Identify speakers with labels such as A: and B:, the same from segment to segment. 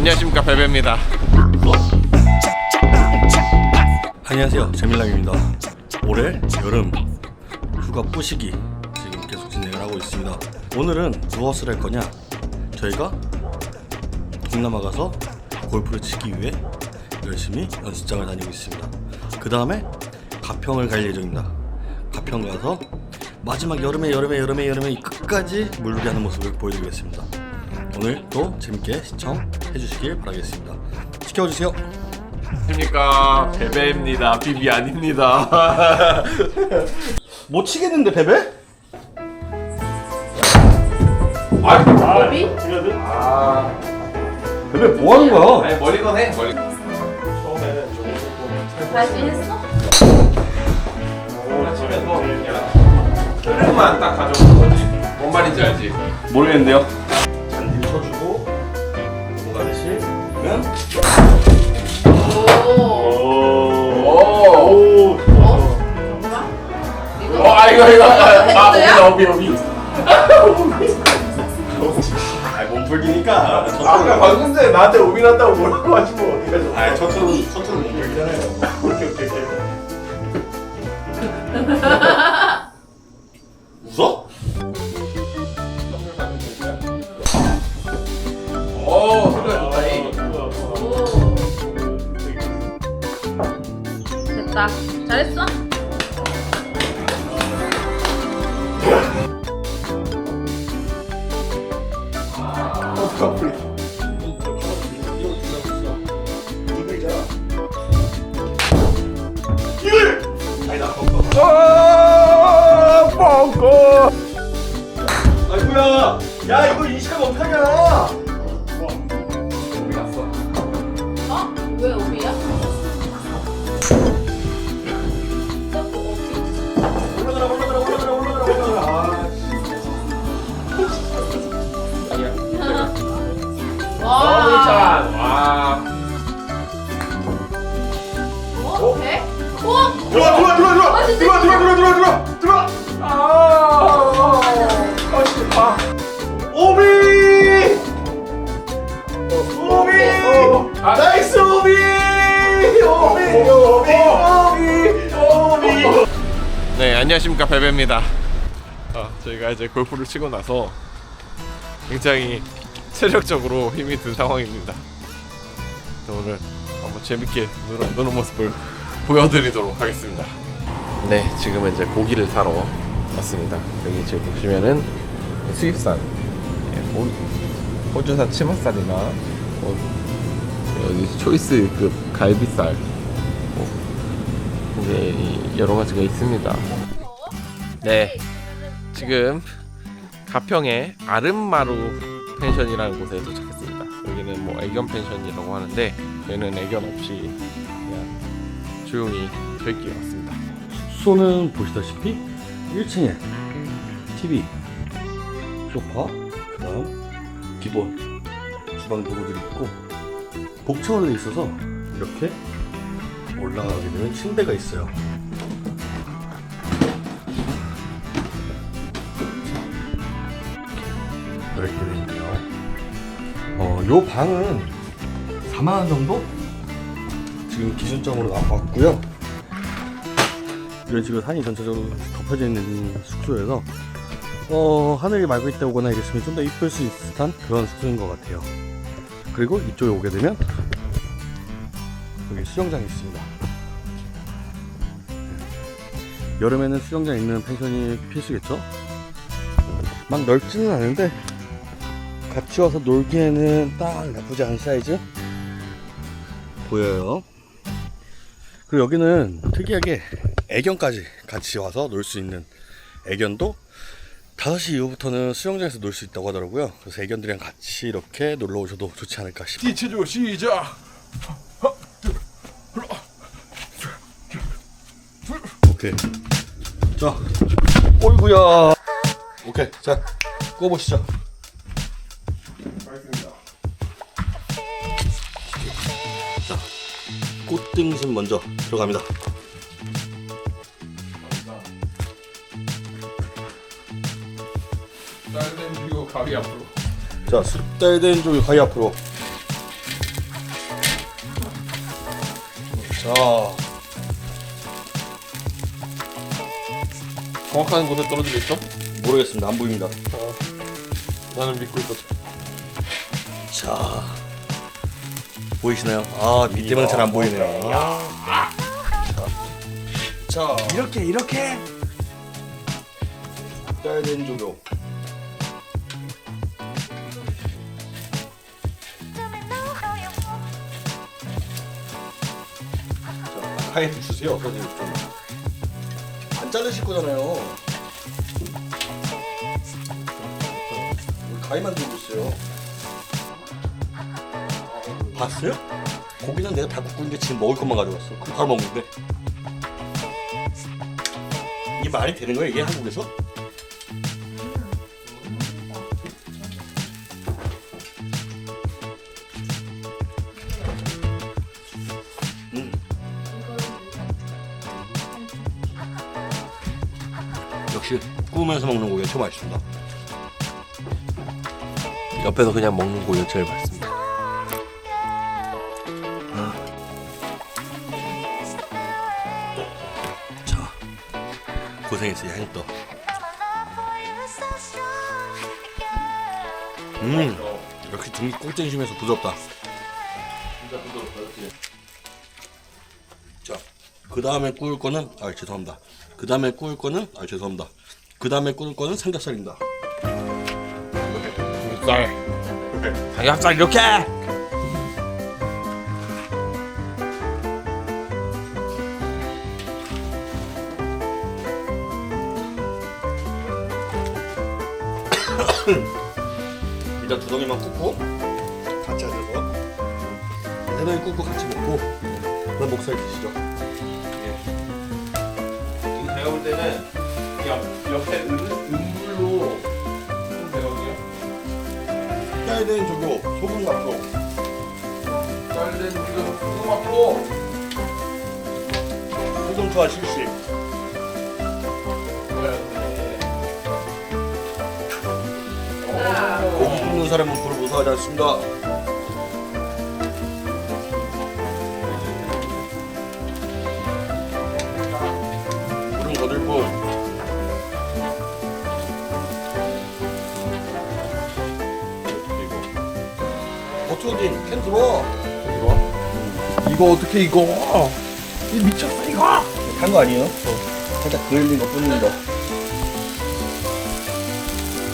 A: 안녕하십니까 베베입니다.
B: 안녕하세요 재밀랑입니다. 올해 여름 휴가 뿌시기 지금 계속 진행을 하고 있습니다. 오늘은 무엇을 할 거냐? 저희가 동남아 가서 골프를 치기 위해 열심히 연습장을 다니고 있습니다. 그 다음에 가평을 갈 예정입니다. 가평 가서 마지막 여름에 여름에 여름에 여름에 끝까지 물놀이 하는 모습을 보여드리겠습니다. 오늘 도 재밌게 시청 해 주시길 바라겠습니다 지켜주세요
A: 안녕하십니까 베베입니다. 비비 아닙니다.
B: 못 치겠는데 베베?
C: 베비?
B: 베베 뭐 하는 거야?
A: 아니 머리건 해 머리.
C: 다시 했어?
A: 치면서 흐름만 딱 가져오는 거지. 뭔 말인지 알지?
B: 모르겠는데요.
C: 이거
A: 어, 아 아? 오비 오비 오비.
B: 아 몸풀기니까
D: 아까 방금 전에 나한테 오비 난다고 뭐라고
B: 아 첫째는 첫째는 몸풀기잖아요.
D: 오케이 오케이 오케이
B: 웃어?
A: 오 소리가 좋다 이.
C: 오. 됐다. 잘했어?
D: 아이고야 야 이거 인식하면 어떡하냐
C: 어? 왜 와.
A: 와.
C: 어? 배? 우와.
D: 들어와 들어와 들어와 들어와
C: 아, 진짜
D: 들어와 들어와 들어와 들어와 들어와 들어와 아 진짜 오비 오비 나이스 오비 오비 오비 오비 오비
A: 네 안녕하십니까 베베입니다. 아, 저희가 이제 골프를 치고 나서 굉장히 체력적으로 힘이 든 상황입니다. 그래서 오늘 한번 재밌게 노는, 노는 모습을 보여드리도록 하겠습니다. 네 지금은 이제 고기를 사러 왔습니다. 여기 지금 보시면은 수입산 예, 호- 호주산 치맛살이나 뭐 여기 초이스급 갈비살 뭐 여러 가지가 있습니다. 네, 지금 가평의 아름마루 펜션이라는 곳에 뭐 애견 펜션이라고 하는데 저희는 애견 없이 그냥 조용히 저희끼리 왔습니다.
B: 숙소는 보시다시피 1층에 TV, 소파, 그다음 기본 주방 도구들이 있고 복층원에 있어서 이렇게 올라가게 되면 침대가 있어요. 이렇게 요. 방은 4만 원 정도 지금 기준점으로 나왔고요. 이런 식으로 산이 전체적으로 덮여져 있는 숙소여서 어, 하늘이 맑고 있다 오거나 이랬으면 좀 더 이쁠 수 있을 듯한 그런 숙소인 것 같아요. 그리고 이쪽에 오게 되면 여기 수영장이 있습니다. 여름에는 수영장 있는 펜션이 필수겠죠? 막 넓지는 않은데 같이 와서 놀기에는 딱 나쁘지 않은 사이즈 보여요. 그리고 여기는 특이하게 애견까지 같이 와서 놀 수 있는 애견도 5시 이후부터는 수영장에서 놀 수 있다고 하더라고요. 그래서 애견들이랑 같이 이렇게 놀러 오셔도 좋지 않을까 싶어요.
A: 티치조 시작.
B: 오케이. 자, 어이구야. 오케이. 자, 구워보시죠. 크림심 먼저 들어갑니다.
A: 딸된 비고 가위 앞으로.
B: 자, 숙달된 쪽이 가위 앞으로. 자.
A: 정확한 곳에 떨어지겠죠?
B: 모르겠습니다. 안 보입니다.
A: 어, 나는 믿고 있거든.
B: 자. 보이시나요? 아, 밑 때문에 잘 안 보이네요. 아. 자, 자,
A: 이렇게 이렇게.
B: 짜야 되는 조교. 자, 가위 주세요. 선생님 좀. 안 자르실 거잖아요. 왜 가위만 들고 있어요. 봤어요? 고기는 내가 다 굽고 있는데 지금 먹을 것만 가져왔어. 그럼 바로 먹는데. 이게 말이 되는 거야 이게 한국에서? 음. 역시 구우면서 먹는 고기가 최고 맛있습니다.
A: 옆에서 그냥 먹는 고기가 제일 맛있습니다.
B: 고생했어 양또. 음, 역시 등이 꽁쨍심해서 부드럽다.
A: 진짜 부드럽다, 그렇지?
B: 자, 그 다음에 구울 거는 아 죄송합니다. 그 다음에 구울 거는 아 죄송합니다. 그 다음에 구울 거는 삼겹살입니다.
A: 삼겹살. 삼겹살 이렇게.
B: 일단 두 덩이만 굽고 같이 앉아서 세 덩이 굽고 같이 먹고 그다음 목살 드시죠.
A: 지금 제가 볼 때는 옆, 옆에 은, 은불로 좀.
B: 짜야 되는 조교 소금 맛도
A: 짤된 지금 소금 맞고
B: 소금 투하 실시. 사람은 불을 무서워하지 않습니다. 물은 거들 뿐. 어쩌긴 캔 들어.
A: 이거 어떻게 이거? 이 미쳤어 이거.
B: 단거 아니에요? 살짝 그을린 거 뿐입니다.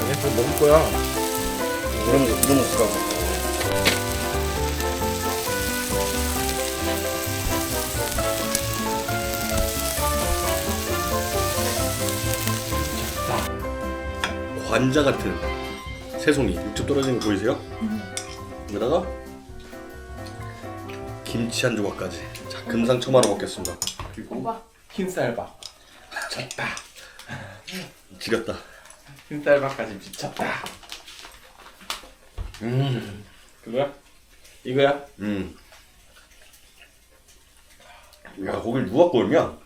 A: 아니 그거 먹을 거야.
B: 이런 거 이런 거 쓰라고. 관자 같은 새송이 육즙 떨어지는 거 보이세요? 여기다가 김치 한 조각까지 자 금상첨화로 먹겠습니다
A: 그리고 흰쌀밥. 미쳤다.
B: 지렸다
A: 흰쌀밥까지 미쳤다.
B: 음,
A: 그거야? 이거야?
B: 음. 야 고기를 누가 구웠냐?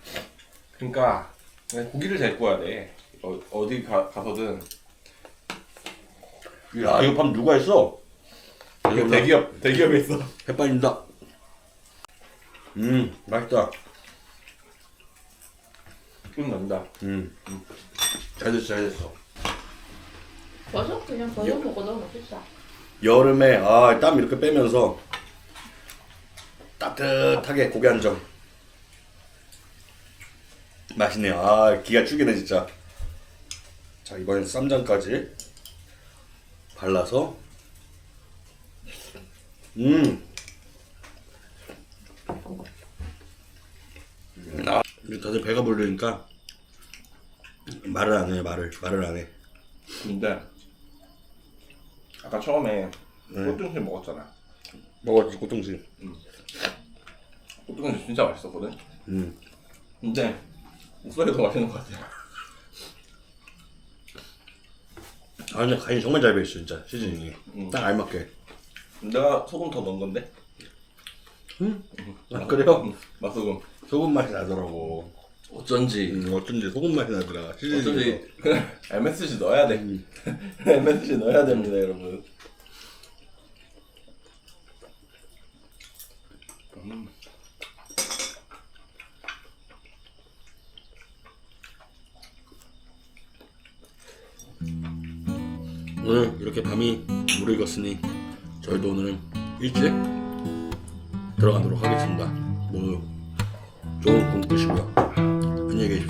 A: 그러니까 그냥 고기를 잘 구워야 돼. 어, 어디 가, 가서든
B: 야 이거 밥 누가 했어?
A: 이거 대기업 대기업에 있어.
B: 햇반입니다 음 맛있다
A: 끝난다.
B: 음잘 됐어 잘 됐어
C: 버섯 그냥 버섯 먹어도 맛있다.
B: 여름에 아 땀 이렇게 빼면서 따뜻하게 고기 한 점. 맛있네요. 아 기가 죽이네 진짜. 자 이번엔 쌈장까지 발라서. 음. 아, 다들 배가 부르니까 말을 안 해요 말을 말을 안 해.
A: 근데 아까 처음에
B: 네.
A: 꽃등심 먹었잖아.
B: 먹었지 꽃등심
A: 꽃등심 진짜 맛있었거든.
B: 음.
A: 근데 목소리가 더 맛있는 것 같아.
B: 아 근데 간이 정말 잘 배있어 진짜 시즈닝이
A: 음.
B: 딱 알맞게
A: 내가 소금 더 넣은 건데.
B: 아 그래요?
A: 맛소금.
B: 소금 맛이 나더라고
A: 어쩐지
B: 음, 어쩐지 소금 맛이 나더라.
A: 어쩐지 아, MSG 넣어야 돼.
B: 음.
A: MSG 넣어야 됩니다, 여러분. 음.
B: 오늘 이렇게 밤이 무르익었으니 저희도 오늘은 일찍 들어가도록 하겠습니다. 모두 좋은 꿈 꾸시고요. нерясь.